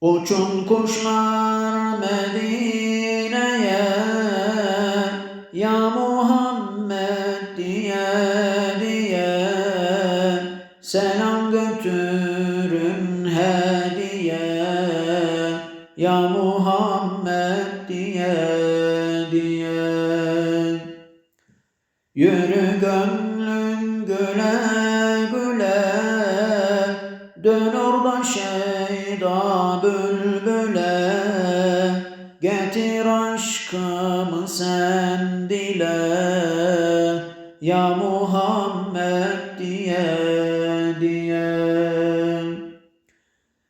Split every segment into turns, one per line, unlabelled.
Uçun kuşlar Medine'ye Ya Muhammed diye diye. Selam götürün hediye Ya Muhammed diye diye. Yürü gönlüm güle güle Dön orada şeyda bülbüle Getir aşkımı sen dile Ya Muhammed diye diye.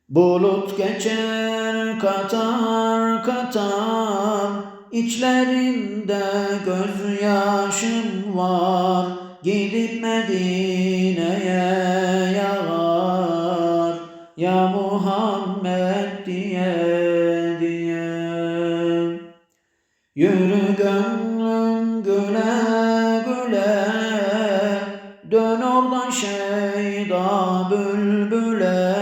Bulut geçer katar katar İçlerinde gözyaşım var Gidip Medine'ye Muhammed diye diye. Yürü gönlüm güle güle Dön orada şeyda bülbüle.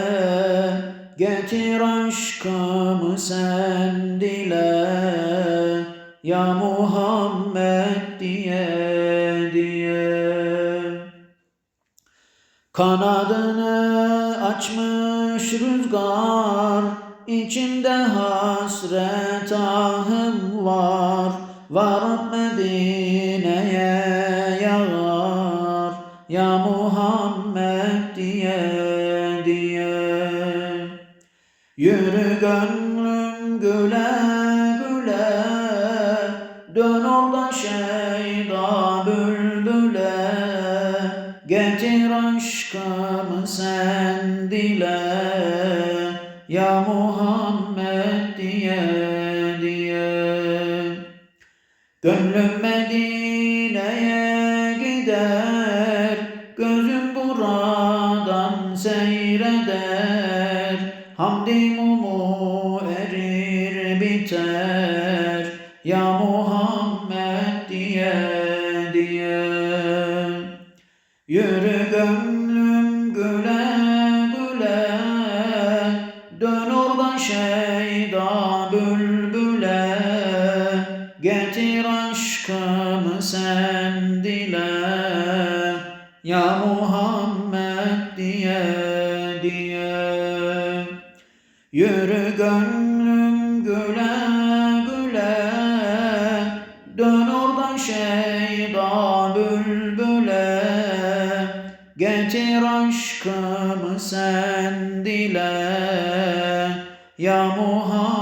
Getir aşkımı sen dile Ya Muhammed diye diye. Kanadını açmış rüzgar içinde hasret ahım var. Varıp Medine'ye yağar Ya Muhammed diye diye. Yürü gönlüm güle güle Dön orada şeyda bülbüle. Getir aşkımı sen dile Ya Muhammed diye diye. Gönlüm Medine'ye gider Gözüm buradan seyreder. Hamdim umu erir biter. Ya Muhammed diye diye. Yürü gönlüm şeyda bülbüle Getir aşkımı sen dile. Ya Muhammed diye diye. Yürü gönlüm güle güle Dön orada şeyda bülbüle. Getir aşkımı sen dile Ya Muhammed